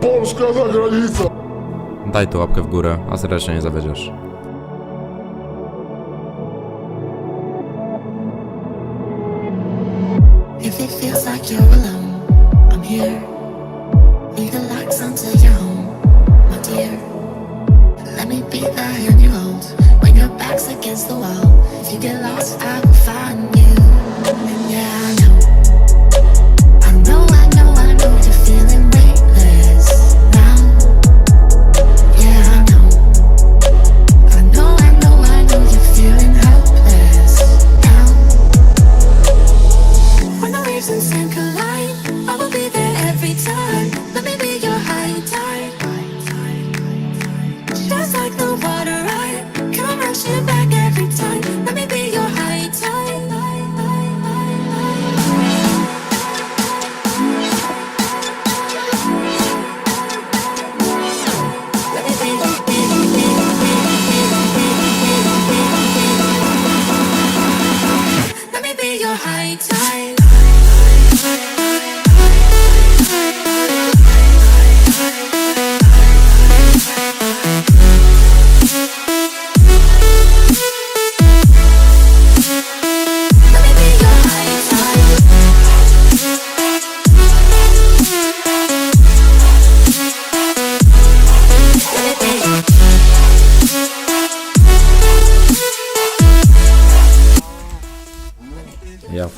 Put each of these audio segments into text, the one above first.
Polska za granicą! Daj tu łapkę w górę, a serdecznie nie zawiedziesz. If it feels like you're alone, I'm here. Leave the lights on till you're home, my dear. Let me be the hand you hold when your back's against the wall. If you get lost, I will find you. And yeah, I know.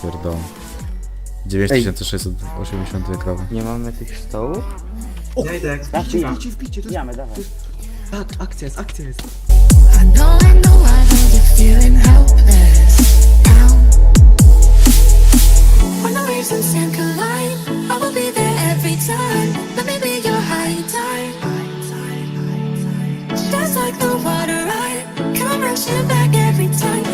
Pierdolę. 9680 krowy. Nie mamy tych stołów? Ja idę jak Wbijamy, wbicie, wbicie, to wbijamy, dawaj. Tak, akcja jest, akcja jest. I know, I know, I know you're feeling helpless now. When the waves and sand collide, I will be there every time. Let me be your high tide. Just like the water, I come rushing back every time.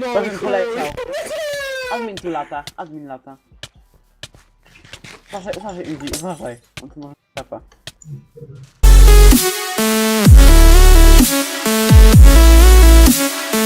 Pewien poleciał. Admin tu lata, admin lata. Uważaj, uważaj, Indy, uważaj. On tu może trapa. Let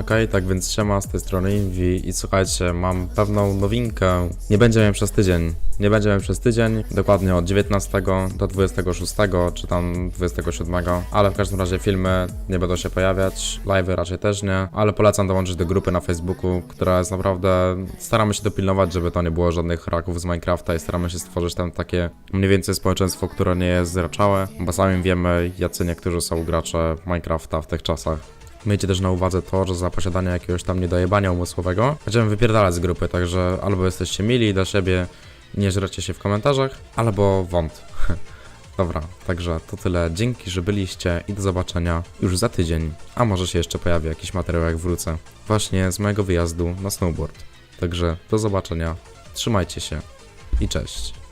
Okej, tak więc siema, z tej strony Invi i słuchajcie, mam pewną nowinkę. Nie będziemy przez tydzień. Nie będziemy przez tydzień, dokładnie od 19 do 26, czy tam 27, ale w każdym razie filmy nie będą się pojawiać, live'y raczej też nie, ale polecam dołączyć do grupy na Facebooku, która jest naprawdę, staramy się dopilnować, żeby to nie było żadnych raków z Minecrafta i staramy się stworzyć tam takie mniej więcej społeczeństwo, które nie jest zraczałe, bo sami wiemy, jacy niektórzy są gracze Minecrafta w tych czasach. Miejcie też na uwadze to, że za posiadanie jakiegoś tam niedojebania umysłowego będziemy wypierdalać z grupy, także albo jesteście mili do siebie nie żrecie się w komentarzach, albo wąt. Dobra, także to tyle. Dzięki, że byliście i do zobaczenia już za tydzień, a może się jeszcze pojawi jakiś materiał jak wrócę. Właśnie z mojego wyjazdu na snowboard. Także do zobaczenia, trzymajcie się i cześć.